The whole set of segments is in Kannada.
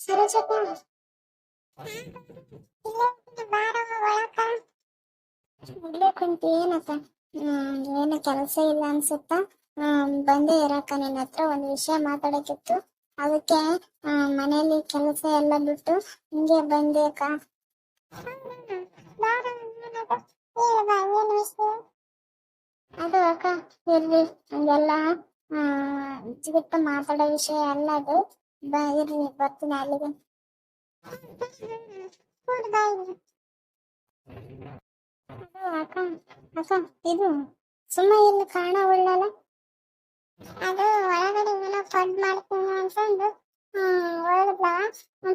ಸರೋಜಕ್ಕ ಇಲ್ಲೇ ಕುಂತಿ ಏನಕ್ಕ ಏನು ಕೆಲಸ ಇಲ್ಲ ಅನ್ಸುತ್ತ ಬಂದೆ ಇರಕ್ಕ ನಿನ್ನ ಹತ್ರ ಒಂದು ವಿಷಯ ಮಾತಾಡೋಕಿತ್ತು ಅದಕ್ಕೆ ಮನೆಯಲ್ಲಿ ಕೆಲಸ ಎಲ್ಲ ಬಿಟ್ಟು ಹಿಂಗೆ ಬಂದೆ ಅಕ್ಕ ಅದು ಅಕ್ಕ, ಇರ್ಲಿ. ಹಂಗೆಲ್ಲ ಮಾತಾಡೋ ವಿಷಯ ಅಲ್ಲ ಅದು. ಬಾ, ಇರ್ಲಿ, ಬರ್ತೀನಿ ಅಲ್ಲಿಗೆ. ಅಕ್ಕ ಅಕ್ಕ, ಇದು ಸುಮ್ಮ ಇಲ್ಲಿ ಕಾಣ ಒಳ್ಳಲ್ಲ ಅದು ಒಳಗಡೆ ಏನೋ ಪಡ್ ಮಾಡ್ತೀನಿ ಅಂತಂದು ಒಳಗದ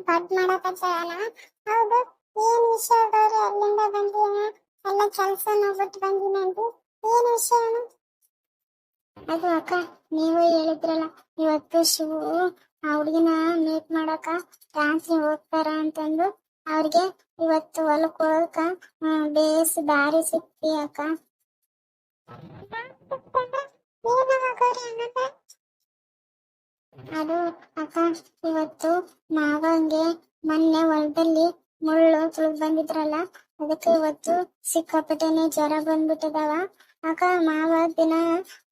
ಪಡ್ ಮಾಡಕತ್ತಾಳ ಹೌದು, ಏನ್ ವಿಷಯ ಗೌರಿ? ಅಲ್ಲಿಂದ ಬಂದಿನ ಎಲ್ಲ ಕೆಲ್ಸ ನೋಡ್ಬಿಟ್ಟು ಬಂದೀನಿ ಅಂತ ಏನ್ ವಿಷಯ ಅದು ಅಕ್ಕ, ನೀವು ಹೇಳಿದ್ರಲ್ಲ, ಇವತ್ತು ಶಿವು ಆ ಹುಡುಗಿನ ಮೀಟ್ ಮಾಡಕ ರಾತ್ರಿ ಹೋಗ್ತಾರ ಅಂತಂದು ಅವ್ರಿಗೆ ಇವತ್ತು ಹೊಲಕ್ ಹೋಗಕ ಬೇಸ್ ದಾರಿ ಸಿಕ್ತಿ ಅಕ್ಕ. ಅದು ಅಕ್ಕ, ಇವತ್ತು ಮಾವಂಗೆ ಮೊನ್ನೆ ಹೊಲದಲ್ಲಿ ಮುಳ್ಳು ತುಳಿದ್ ಬಂದಿದ್ರಲ್ಲ, ಅದಕ್ಕೆ ಇವತ್ತು ಸಿಕ್ಕಾಪಟ್ಟೆನೆ ಜ್ವರ ಬಂದ್ಬಿಟ್ಟಿದಾವ. ಅಕ್ಕ, ಮಾವ ದಿನ,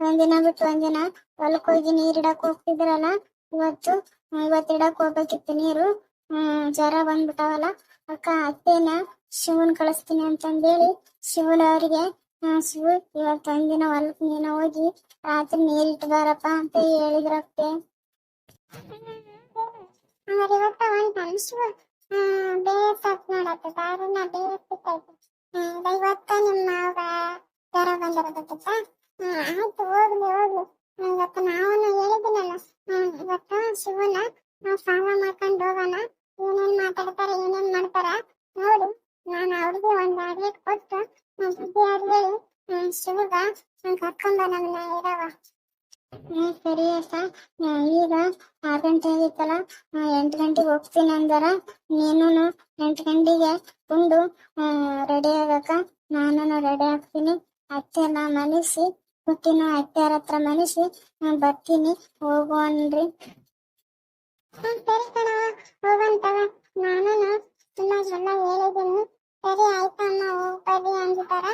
ಒಂದಿನ ಬಿಟ್ಟು ಒಂದಿನ ಹೊಲಕ್ ಹೋಗಿ ನೀರ್ ಇಡಕ್ ಹೋಗ್ತಿದ್ರಲ್ಲ ಇವತ್ತು ಇವತ್ತಿಡಕ್ ಹೋಗ್ಬೇಕಿತ್ತು. ನೀರು, ಹ್ಮ್, ಜ್ವರ ಬಂದ್ಬಿಟ್ಟಾವಲ್ಲ, ಅಕ್ಕ, ಅತ್ತೇನ ಶಿವನ್ ಕಳಿಸ್ತೀನಿ ಅಂತಂದೇಳಿ ಶಿವನ ಅವ್ರಿಗೆ ಶಿವ, ಇವತ್ತು ಒಂದಿನ ಹೊಲಕ್ ನೀನ ಹೋಗಿ ರಾತ್ರಿ ನೀರ್ ಇಟ್ಟು ಬಾರಪ್ಪ ಅಂತ ಹೇಳಿದ್ರಪ್ಪೆ ಇವತ್ತ ಒಂದ್ ಮನುಷ್ಯ ಬೇಸತ್ ನೋಡತ್ತೆ ದಾರಿನ ಬೇಸಿತ್ತೈತೆ ಇವತ್ತ ನಿಮ್ಮ ಜ್ವರ ಬಂದಿರೋದತ್ತ ಆಯ್ತು, ಹೋಗ್ಲಿ ಹೋಗ್ಲಿ. ಇವತ್ತ ನಾವು ಹೇಳಿದ್ದೀನಲ್ಲ ಹ್ಮ್, ಇವತ್ತು ಶಿವನ ನಾವು ಸಾಲ ಮಾಡ್ಕೊಂಡು ಹೋಗೋಣ ಏನೇನ್ ಮಾತಾಡ್ತಾರ ಏನೇನ್ ಮಾಡ್ತಾರ ನೋಡಿ ನಾನು ಅವ್ರಿಗೆ ಒಂದ್ ಅಡಿಗೆ ಕೊಟ್ಟು ನಾನ್ ಬುದ್ಧಿ ಹೇಳಿ ಹ್ಮ್, ಶಿವಗ ಕರ್ಕೊಂಡ ನಮ್ಮನ್ನ ಇರವ ಹ್ಮ್ ಸರಿ ಅಕ್ಕ ಹ್ಮ್, ಈಗ ಆರು ಗಂಟೆ ಆಗಿತ್ತಲ್ಲ ಹ್ಮ್, ಎಂಟು ಗಂಟೆಗೆ ಹೋಗ್ತೀನಿ ಅಂದಾರ ನೀನು ಎಂಟು ಗಂಟೆಗೆ ಉಂಡು ರೆಡಿ ಆಗಕ್ಕ ನಾನು ರೆಡಿ ಆಗ್ತೀನಿ ಅತ್ತೆನ ಮನಸಿ ಹುಟ್ಟಿನ ಅತ್ತೆಯರ ಹತ್ರ ಮನಸಿ ನಾನ್ ಬರ್ತೀನಿ ಹೋಗುವನ್ರಿ ಸರಿ ಕಣವ ಹೋಗಂತವ ನಾನು ತುಂಬ ಎಲ್ಲ ಹೇಳಿದ್ದೀನಿ ಸರಿ ಆಯ್ತು ಅಮ್ಮ ಹೋಗ್ಬರ್ರಿ ಅಂದಿದ್ದಾರ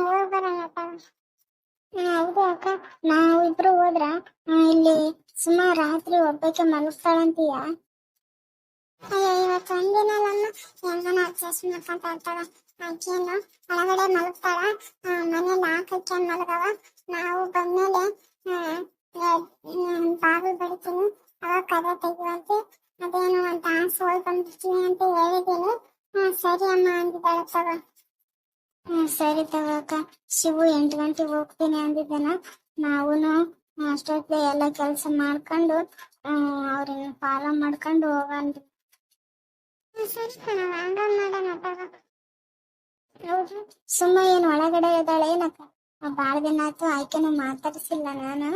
ಹೋಗ್ ಬರೋಣ ತವ ಹೌದು ಅಕ್ಕ ನಾವು ಇಬ್ರು ಹೋದ್ರ ಆ, ಇಲ್ಲಿ ಸುಮಾರು ರಾತ್ರಿ ಒಬ್ಬಕ್ಕೆ ಮಲಗ್ತಾಳಂತೀಯ? ಅಯ್ಯೋ ಇವತ್ತು ಒಂದಿನಲ್ಲಮ್ಮ ಹೆಂಗನ ಅಡ್ಜಸ್ಟ್ ಮಾಡ್ಕೊಂತ ಇರ್ತಾಳ. ಆಕೆಯನ್ನು ಒಳಗಡೆ ಮಲಗ್ತಾಳ. ಮನೆ ನಾಲ್ಕಕ್ಕೆ ಮಲಗವ. ನಾವು ಬಂದ್ಮೇಲೆ ಬಾಗಿಲು ಬಡಿತೀನಿ. ಅವಾಗ ಕದ ತೆಗಿಯುವಂತೆ. ಅದೇನು ಅಂತ ಹೋಗಿ ಬಂದ್ಬಿಡ್ತೀನಿ ಅಂತ ಹೇಳಿದ್ದೀನಿ ಸರಿ ಅಮ್ಮ ಅಂದಿದ್ದಾಳೆ ತಗೋ. ಸರಿ ತಗೋಕ ಶಿವು ಎಂಟು ಗಂಟೆಗೆ ಹೋಗ್ತೀನಿ ಅಂದಿದ್ದಾನ. ನಾವುನು ಅಷ್ಟೊತ್ತಿಗೆ ಎಲ್ಲ ಕೆಲಸ ಮಾಡ್ಕೊಂಡು ಅವ್ರನ್ನ ಫಾಲೋ ಮಾಡ್ಕೊಂಡು ಹೋಗನ್ರಿ ಸರಿ ಸುಮ್ಮ ಏನ್ ಒಳಗಡೆ ಇದ್ದಾಳೆ ಏನಕ್ಕ? ಬಾಳ ದಿನ ಆಯ್ತು ಆಯ್ಕೆನು ಮಾತಾಡಿಸಿಲ್ಲ ನಾನು.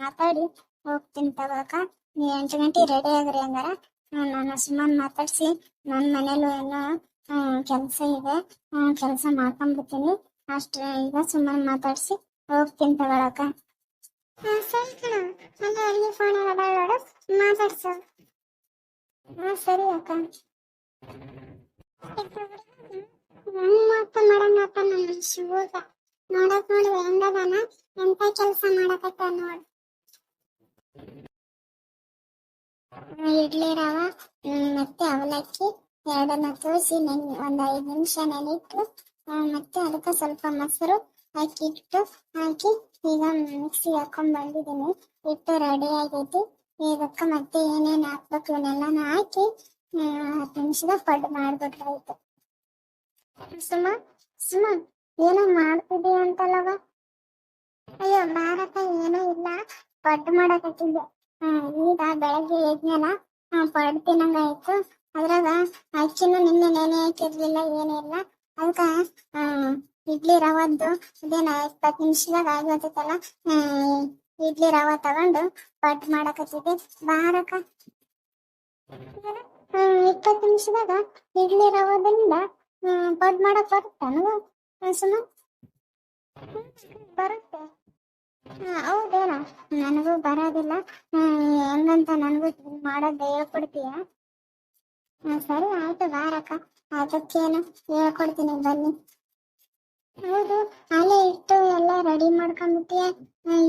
ಮಾತಾಡಿ ಹೋಗ್ತೀನಿ ತಗೋಕ. ನೀ ಎಂಟು ಗಂಟೆ ರೆಡಿ ಆಗ್ರಿ ಹ್ಮ್, ನಾನು ಸುಮ್ಮನೆ ಮಾತಾಡ್ಸಿ ನನ್ನ ಮನೇಲೂ ಏನೋ ಕೆಲಸ ಇದೆ. ಕೆಲಸ ಮಾಡ್ಕೊಂಡ್ಬಿಡ್ತೀನಿ. ಅಷ್ಟ ಈಗ ಸುಮ್ಮನೆ ಮಾತಾಡ್ಸಿ ಹೋಗ್ತೀನಿ ತಗೊಳಕ ಸರಿ ಕಣ ಅಲ್ಲ ಅಲ್ಲಿ ಫೋನ್ ನೋಡು ಮಾತಾಡ್ಸು ಹಾ ಸರಿ ಅಕ್ಕ ಹೆಣ್ಮಕ್ಳು ಮಾಡಂಗಪ್ಪ ನನ್ನ ಶಿವಗ ನೋಡಕ್ ನೋಡಿ ಹೆಂಗದಾನ ಎಂತ ಕೆಲಸ ಮಾಡಕತ್ತ ನೋಡ್ ಇಡ್ಲಿ ರವ ಹ್ಮ್, ಮತ್ತೆ ಅವಲಕ್ಕಿ ಎರಡನ್ನ ತೋರಿಸಿ ನೆನ್ ಒಂದ್ ಐದು ನಿಮಿಷ ನೆನಿಟ್ಟು ಆ, ಮತ್ತೆ ಅದಕ್ಕೆ ಸ್ವಲ್ಪ ಮೊಸರು ಹಾಕಿ ಇಟ್ಟು ಹಾಕಿ ಈಗ ಮಿಕ್ಸಿ ಹಾಕೊಂಡ್ ಬಂದಿದ್ದೀನಿ. ಹಿಟ್ಟು ರೆಡಿ ಆಗೈತಿ. ಇದಕ್ಕೆ ಮತ್ತೆ ಏನೇನ್ ಹಾಕ್ಬೇಕು ಇವನ್ನೆಲ್ಲಾನು ಹಾಕಿ ಹತ್ತು ನಿಮಿಷದಾಗ ಪಡ್ ಮಾಡ್ಬಿಟ್ರಾಯ್ತು. ಸುಮ ಸುಮ, ಏನೋ ಮಾಡ್ತಿದ್ದಿ ಅಂತಲ್ಲವ? ಅಯ್ಯೋ ಮಾರಕ ಏನೋ ಇಲ್ಲ. ಪಡ್ ಮಾಡಕತ್ತಿದ್ದೆ. ಈಗ ಬೆಳಗ್ಗೆ ಎದ್ನಲ್ಲ ಪಡ್ ತಿನ್ನಂಗಾಯ್ತು. ಅದ್ರಾಗ ಅಕ್ಕಿನೂ ನಿನ್ನೆ ನೆನೆ ಹಾಕಿರ್ಲಿಲ್ಲ ಇಲ್ಲ ಅದಕ್ಕ ಇಡ್ಲಿ ರವಾದ್ದು ಅದೇನ ಇಪ್ಪತ್ತು ನಿಮಿಷದಾಗ ಆಗಿರ್ತೈತಲ್ಲ ಇಡ್ಲಿ ರವ ತಗೊಂಡು ಪಡ್ ಮಾಡಕತ್ತಿದ್ದೆ. ಬಾರಕ ಇಪ್ಪತ್ತು ನಿಮಿಷದಾಗ ಇಡ್ಲಿ ರವದಿಂದ ಪಡ್ ಮಾಡಕ್ ಬರುತ್ತ ಸುಮ್ಮ ಬರುತ್ತೆ. ಹೌದೇನ? ನನಗೂ ಬರೋದಿಲ್ಲ. ಹೆಂಗಂತ ನನಗೂ ಮಾಡೋದು ಹೇಳ್ಕೊಡ್ತೀಯ? ಸರಿ, ಆಯ್ತು, ಬಾರಕ್ಕ. ಅದಕ್ಕೇನು ಹೇಳ್ಕೊಡ್ತೀನಿ, ಬನ್ನಿ. ಹೌದು, ಅಲ್ಲೇ ಇಟ್ಟು ಎಲ್ಲ ರೆಡಿ ಮಾಡ್ಕೊಂಡ್ಬಿಟ್ಟಿಯ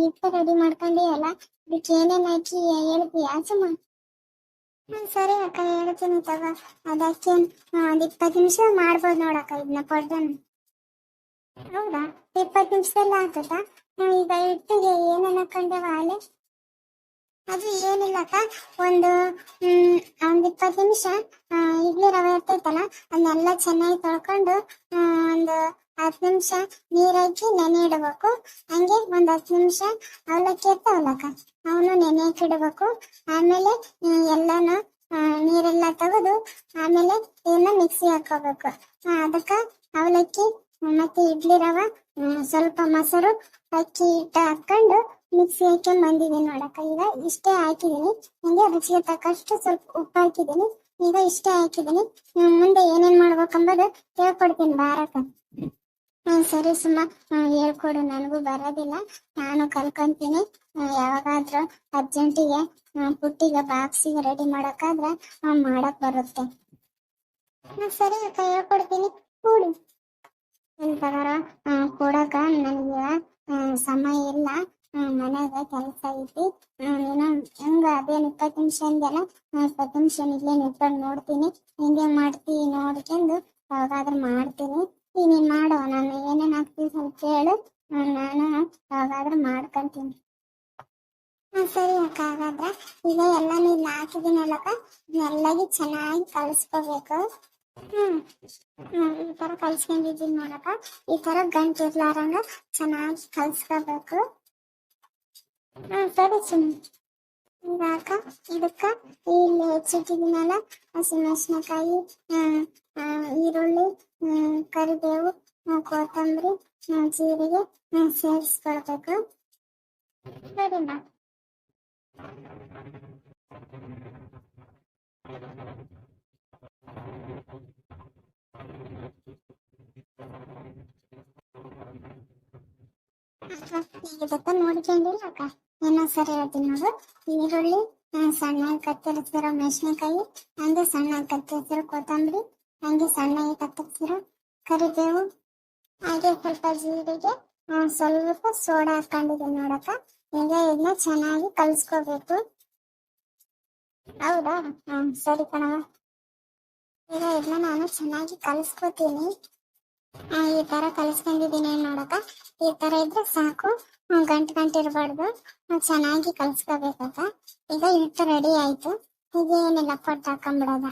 ಇಟ್ಟು ರೆಡಿ ಮಾಡ್ಕೊಂಡಿಯಲ್ಲ ಇದಕ್ಕೆ ಏನೇನು ಹಾಕಿ ಹೇಳ್ತೀಯ? ಸುಮ್ಮ. ಹ್ಮ್, ಸರಿ ಅಕ್ಕ, ಹೇಳ್ತೀನಿ ತಗೋ. ಅದಕ್ಕೆ ಒಂದು ಇಪ್ಪತ್ತು ನಿಮಿಷ ಮಾಡ್ಬೋದು ನೋಡಕ್ಕ ಇದನ್ನ ಕೊಡ್ದನ ಹೌದಾ? ಇಪ್ಪತ್ತು ನಿಮಿಷದಲ್ಲಿ ಆಗ್ತದಾ? ಈಗ ಇಟ್ಟಿಗೆ ಏನೇನು ಹಾಕೊಂಡೇವ ಅಲ್ಲೇ? ಅದು ಏನಿಲ್ಲಕ್ಕ ಒಂದು ಒಂದು ಇಪ್ಪತ್ತು ನಿಮಿಷ. ಇಡ್ಲಿ ರವೆ ಇರ್ತೈತಲ್ಲ, ಅದನ್ನೆಲ್ಲ ಚೆನ್ನಾಗಿ ತೊಳ್ಕೊಂಡು ಒಂದು ಹತ್ತು ನಿಮಿಷ ನೀರ್ ಹಾಕಿ ನೆನೆ ಇಡಬೇಕು. ಹಂಗೆ ಒಂದ್ ಹತ್ತು ನಿಮಿಷ ಅವಲಕ್ಕಿ ಇರ್ತಾವಲ್ಲಕ್ಕ ಅವನು ನೆನೆ ಇಡಬೇಕು. ಆಮೇಲೆ ಎಲ್ಲಾನು ನೀರೆಲ್ಲ ತೆಗೆದು, ಆಮೇಲೆ ಇದನ್ನ ಮಿಕ್ಸಿ ಹಾಕೋಬೇಕು ಅದಕ್ಕ ಅವಲಕ್ಕಿ ಮತ್ತೆ ಇಡ್ಲಿ ರವ ಸ್ವಲ್ಪ ಮೊಸರು, ಅಕ್ಕಿ ಹಿಟ್ಟು ಹಾಕೊಂಡು ಮಿಕ್ಸಿ ಹಾಕೊಂಡ್ ಬಂದಿದ್ದೀನಿ ನೋಡಕ್ಕ. ಈಗ ಇಷ್ಟೇ ಹಾಕಿದೀನಿ ಹಂಗೆ ರುಚಿಗೆ ತಕ್ಕಷ್ಟು ಸ್ವಲ್ಪ ಉಪ್ಪು ಹಾಕಿದೀನಿ ಈಗ ಇಷ್ಟೇ ಹಾಕಿದೀನಿ ಮುಂದೆ ಏನೇನ್ ಮಾಡ್ಬೇಕಂಬುದು ಹೇಳ್ಕೊಡ್ತೀನಿ ಬಾರಕ್ಕ. ಹ್ಮ್, ಸರಿ ಸುಮ್ಮ ಹೇಳ್ಕೊಡು. ನನಗೂ ಬರೋದಿಲ್ಲ. ನಾನು ಕಲ್ಕೊಂತೀನಿ. ಯಾವಾಗಾದ್ರೂ ಅರ್ಜೆಂಟಿಗೆ ಪುಟ್ಟಿಗೆ ಬಾಕ್ಸಿಗೆ ರೆಡಿ ಮಾಡಕ್ಕಾದ್ರೆ ಮಾಡಕ್ ಬರುತ್ತೆ. ಸರಿ ಅಕ್ಕ, ಹೇಳ್ಕೊಡ್ತೀನಿ. ಕೂಡು. ತಗಾರ ಕೊಡಕ ನನಗೆ ಸಮಯ ಇಲ್ಲ. ಮನ್ಯಾಗ ಕೆಲಸ ಐತಿ ಏನೋ ಹೆಂಗ ಅದೇನ್ ಇಪ್ಪತ್ತು ನಿಮಿಷ ಅಂದೆಲ್ಲ ಇಪ್ಪತ್ತು ನಿಮಿಷ ಇಲ್ಲೇ ನಿಂತ್ಕೊಂಡು ನೋಡ್ತೀನಿ. ಹಿಂಗೆ ಮಾಡ್ತಿ ನೋಡ್ಕೊಂಡು ಯಾವಾಗಾದ್ರೂ ಮಾಡ್ತೀನಿ. ಈ ನೀನ್ ಮಾಡೋ ನಾನು ಏನೇನ್ ಹಾಕ್ತೀನಿ ಸ್ವಲ್ಪ ಹೇಳು ನಾನು ಯಾವಾಗಾದ್ರೂ ಮಾಡ್ಕೊಂತೀನಿ. ಸರಿ ಅಕ್ಕ ಹಾಗಾದ್ರೆ ಈಗ ಎಲ್ಲ ನೀನ್ ಹಾಕಿದೀನಲ್ಲಕ್ಕ ಎಲ್ಲಾಗಿ ಚೆನ್ನಾಗಿ ಕಲಿಸ್ಕೋಬೇಕು. ಹ್ಮ್. ಹ್ಮ್, ಈ ತರ ಕಲ್ಸ್ಕೊಂಡಿದ್ದೀನಿ ನೋಡಕ್ಕ ಈ ತರ ಗಂಟು ಇರ್ಲಾರಂಗ ಚೆನ್ನಾಗಿ ಕಲ್ಸ್ಕೋಬೇಕು. ಹ್ಮ್ ಸರಿ ಸುಮ್ಮನೆ ಈಗ ಅಕ್ಕ ಇದಕ್ಕ ಇಲ್ಲಿ ಹೆಚ್ಚಿಟ್ಟಿದ್ದೀನಲ್ಲ ಹಸಿಮೆಣಸಿನಕಾಯಿ ಈರುಳ್ಳಿ ಹ್ಮ್, ಕರಿಬೇವು ಹ್ಮ್, ಕೊತ್ತಂಬರಿ ಹ್ಮ್, ಜೀರಿಗೆ ಹ್ಮ್, ಸೇರಿಸ್ಕೊಳ್ಬೇಕು ಸರಿನಾ ಇದಕ್ಕ ನೋಡ್ಕೊಂಡಿಲ್ಲ ಅಕ್ಕ. ಇನ್ನೊಂದ್ಸರಿ ಹೇಳ್ತೀನಿ ನೋಡು. ಈರುಳ್ಳಿ ಸಣ್ಣಗೆ ಕತ್ತರಿಸಿರೋ ಮೆಣಸಿನಕಾಯಿ, ಹಂಗೆ ಸಣ್ಣ ಕತ್ತರಿಸಿರೋ ಕೊತ್ತಂಬರಿ, ಹಂಗೆ ಸಣ್ಣಗೆ ಕತ್ತರಿಸಿರೋ ಕರಿಬೇವು, ಹಾಗೆ ಸ್ವಲ್ಪ ಜೀರಿಗೆ ಸ್ವಲ್ಪ ಸೋಡಾ ಹಾಕೊಂಡಿದ್ದೀನಿ ನೋಡಕ್ಕ. ಈಗ ಇದನ್ನ ಚೆನ್ನಾಗಿ ಕಲ್ಸ್ಕೋಬೇಕು. ಹೌದಾ? ಹ್ಮ್, ಸರಿ ಕಣವ ಈಗ ಇದನ್ನ ನಾನು ಚೆನ್ನಾಗಿ ಕಲಿಸ್ಕೊತೀನಿ. ಈ ತರ ಕಲಿಸ್ಕೊಂಡಿದ್ದೀನಿ ನೋಡಕ ಈ ತರ ಇದ್ರೆ ಸಾಕು. ಗಂಟು ಗಂಟು ಇರಬಾರ್ದು. ಚೆನ್ನಾಗಿ ಕಲ್ಸ್ಕೋಬೇಕಕ್ಕ ಈಗ ಹಿಟ್ಟು ರೆಡಿ ಆಯ್ತು. ಈಗ ಏನಿಲ್ಲ ಪಟ್ಟು ಹಾಕೊಂಡ್ಬಿಡೋದ.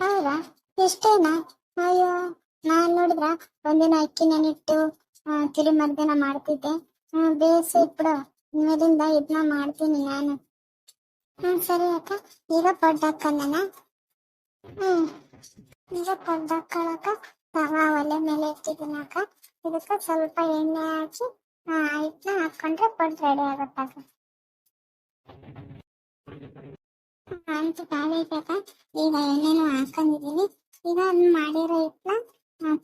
ಹೌದಾ? ಇಷ್ಟೇನಾ ಅಯ್ಯೋ, ನಾನ್ ನೋಡಿದ್ರ? ಒಂದಿನ ಅಕ್ಕಿ ನೆನಿಟ್ಟು ತಿಳಿ ಮರ್ದಿನ ಮಾಡ್ತಿದ್ದೆ. ಬೇಸಿ ಇಟ್ಬಿಡು. ಇನ್ಮೇಲಿಂದ ಇದನ್ನ ಮಾಡ್ತೀನಿ ನಾನು. ಹ್ಮ್, ಸರಿ ಅಕ್ಕ. ಈಗ ಹಾಕೊಂಡನ? ಹ್ಮ್. ಈಗ ಪಡ್ಡು ಹಾಕೊಳಕ ತವಾ ಒಲೆ ಮೇಲೆ ಇಟ್ಟಿದ್ದೀನಿ ಅಕ್ಕ ಇದಕ್ಕ ಸ್ವಲ್ಪ ಎಣ್ಣೆ ಹಾಕಿ ಆ, ಹಿಟ್ನ ಹಾಕೊಂಡ್ರೆ ಪಡ್ಡು ರೆಡಿ ಆಗುತ್ತಕ್ಕ ಆಯ್ತು ಕಾಲೈತಕ್ಕ ಈಗ ಎಣ್ಣೆನು ಹಾಕೊಂಡಿದೀನಿ ಈಗ ಅದನ್ನ ಮಾಡಿರೋ ಹಿಟ್ನ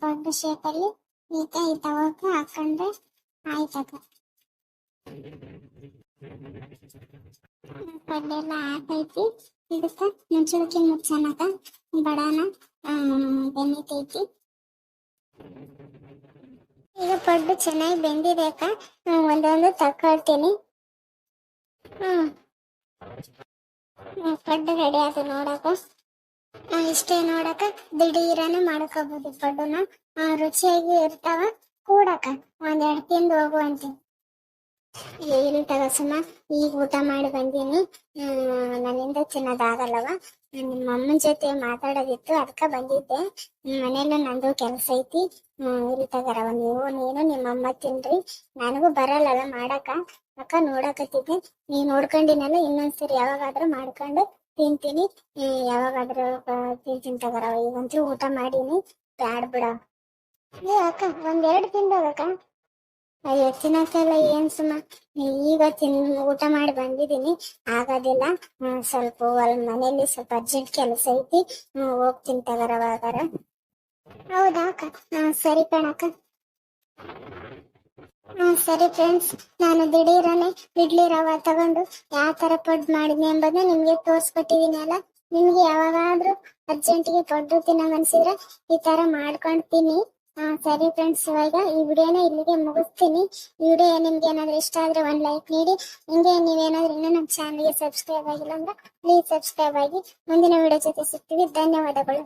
ಪಡ್ಡು ಶೇಪಲ್ಲಿ ಈಗ ಈ ತವಕ್ಕೆ ಹಾಕೊಂಡ್ರೆ ಆಯ್ತಕ್ಕ ಪಡ್ಡೆಲ್ಲ ಹಾಕೈತಿ ಇದಕ್ಕ ಮುಚ್ಚಳಕ್ಕೆ ಮುಚ್ಚನಕ ಬಡಾನ ಬೆಂದಿತೈತಿ ಈಗ ಪಡ್ಡು ಚೆನ್ನಾಗಿ ಬೆಂದಿದೆ ಅಕ್ಕ ಒಂದೊಂದು ತಕೊಳ್ತೀನಿ ಹ್ಮ್. ಪಡ್ಡು ರೆಡಿ ಆಯ್ತು ನೋಡಕ. ಆ, ಇಷ್ಟೇ ನೋಡಕ ದಿಢೀರನೆ ಮಾಡ್ಕೋಬಹುದು ಪಡ್ಡುನ. ರುಚಿಯಾಗಿ ಇರ್ತಾವ. ಕೂಡಕ ಒಂದೆರಡು ತಿಂದು ಹೋಗುವಂತೆ. ಇಲ್ಲಿ ತಗೋ ಸುಮ್ಮ ಈಗ ಊಟ ಮಾಡಿ ಬಂದೀನಿ. ನನ್ನಿಂದ ತಿನ್ನೋದಾಗಲ್ಲವ ನಿಮ್ಮ ಅಮ್ಮನ ಜೊತೆ ಮಾತಾಡೋದಿತ್ತು ಅದಕ್ಕೆ ಬಂದಿದ್ದೆ. ಮನೇಲಿ ನಂದು ಕೆಲಸ ಐತಿ. ಇಲ್ಲಿ ತಗರವ ನೀವು. ನೀನು ನಿಮ್ಮ ಅಮ್ಮ ತಿನ್ರಿ. ನನಗೂ ಬರಲ್ಲಲ್ಲ ಮಾಡಕ ಅಕ್ಕ ನೋಡಕತ್ತಿದ್ದೆ. ನೀ ನೋಡ್ಕೊಂಡಿನಲ್ಲ ಇನ್ನೊಂದ್ಸರಿ ಯಾವಾಗಾದ್ರೂ ಮಾಡ್ಕೊಂಡು ತಿಂತೀನಿ. ಯಾವಾಗಾದ್ರೂ ತಿಂತೀನಿ ತಗರವ ಈಗಂತೂ ಊಟ ಮಾಡೀನಿ. ಬ್ಯಾಡ್ ಬಿಡ. ಅಕ್ಕ, ಒಂದೆರಡು ತಿಂದೋಗಕ್ಕ ಅಯ್ಯೋ ತಿನ್ನಕ್ಕೆಲ್ಲ ಏನ್ ಸುಮ್ಮ ಈಗ ತಿನ್, ಊಟ ಮಾಡಿ ಬಂದಿದ್ದೀನಿ. ಆಗೋದಿಲ್ಲ. ಸ್ವಲ್ಪ ಮನೇಲಿ ಸ್ವಲ್ಪ ಅರ್ಜೆಂಟ್ ಕೆಲಸ ಐತಿ. ಹೋಗ್ತೀನಿ ತಗರವಾಗಾರ ಹೌದಾ ಅಕ್ಕ? ಸರಿ ಕಣಕ್ಕ. ಹ್ಮ್, ಸರಿ ಫ್ರೆಂಡ್ಸ್ ನಾನು ದಿಢೀರನೆ ಇಡ್ಲಿ ರವ ತಗೊಂಡು ಯಾವ ತರ ಪಡ್ ಮಾಡಿದ್ನಿ ಎಂಬುದನ್ನ ನಿಮ್ಗೆ ತೋರ್ಸ್ಕೊಟ್ಟಿದೀನಿ ಅಲ್ಲ? ನಿಮ್ಗೆ ಯಾವಾಗಾದ್ರೂ ಅರ್ಜೆಂಟಿಗೆ ಪಡ್ಡು ತಿನ್ನ ಅನ್ಸಿದ್ರೆ ಈ ತರ ಮಾಡ್ಕೊಂಡ್ ಹಾ, ಸರಿ ಫ್ರೆಂಡ್ಸ್ ಇವಾಗ ಈ ವಿಡಿಯೋನ ಇಲ್ಲಿಗೆ ಮುಗಿಸ್ತೀನಿ. ವಿಡಿಯೋ ನಿಮ್ಗೆ ಏನಾದ್ರೂ ಇಷ್ಟ ಆದ್ರೆ ಒಂದ್ ಲೈಕ್ ನೀಡಿ. ಹಿಂಗೆ ನೀವೇನಾದ್ರೂ ಇನ್ನೂ ನಮ್ಮ ಚಾನಲ್ಗೆ ಸಬ್ಸ್ಕ್ರೈಬ್ ಆಗಿಲ್ಲ ಅಂದ್ರೆ ಪ್ಲೀಸ್ ಸಬ್ಸ್ಕ್ರೈಬ್ ಆಗಿ. ಮುಂದಿನ ವಿಡಿಯೋ ಜೊತೆ ಸಿಗ್ತೀವಿ. ಧನ್ಯವಾದಗಳು.